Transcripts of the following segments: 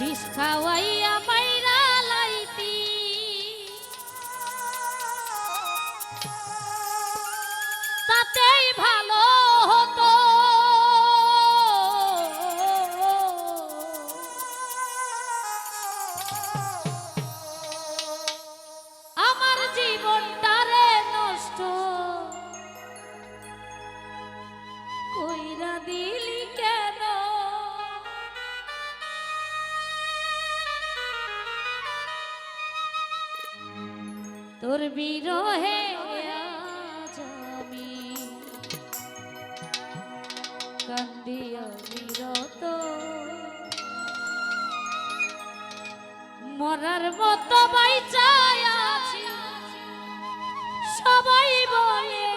বিষ খাওয়াইয়া মাইরা তোর বিরহে আমি। বিরত মরার মতো বাইচায় আছি। সবাই বলে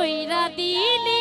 কইরা দিলি